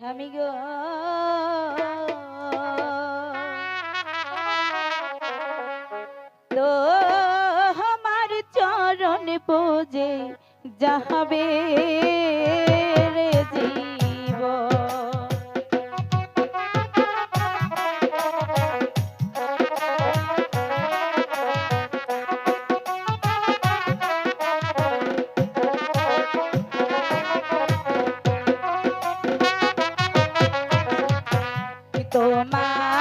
আমি গো আমার চরণ পূজে যাহাবে রে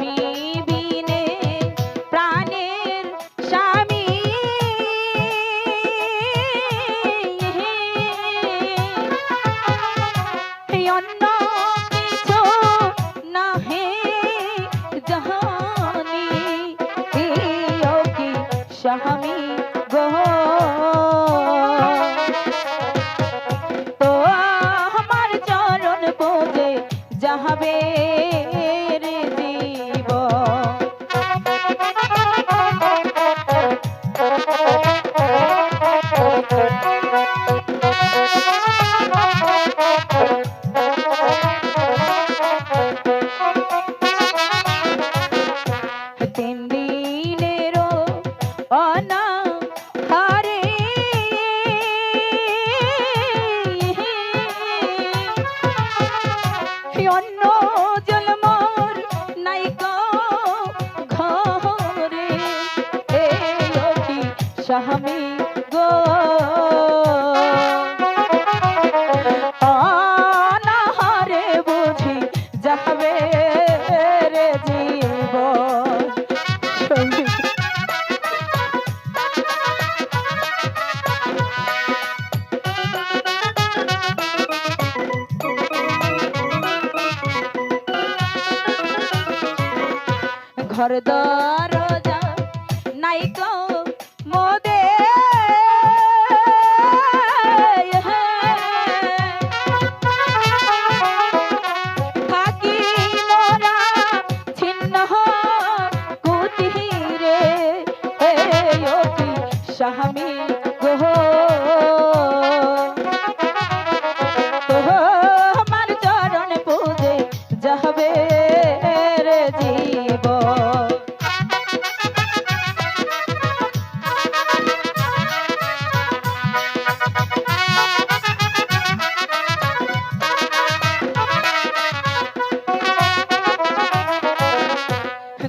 baby. ঘর দরজা নাই তো মোদে। থাকি মোরা ছিন্ন কুতিরে সাহামি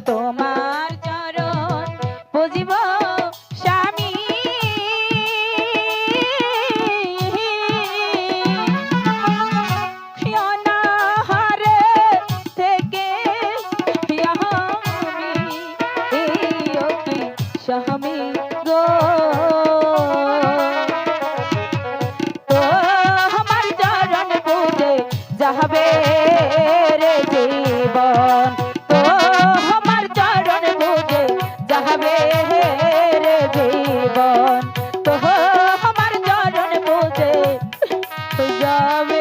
toma. Ave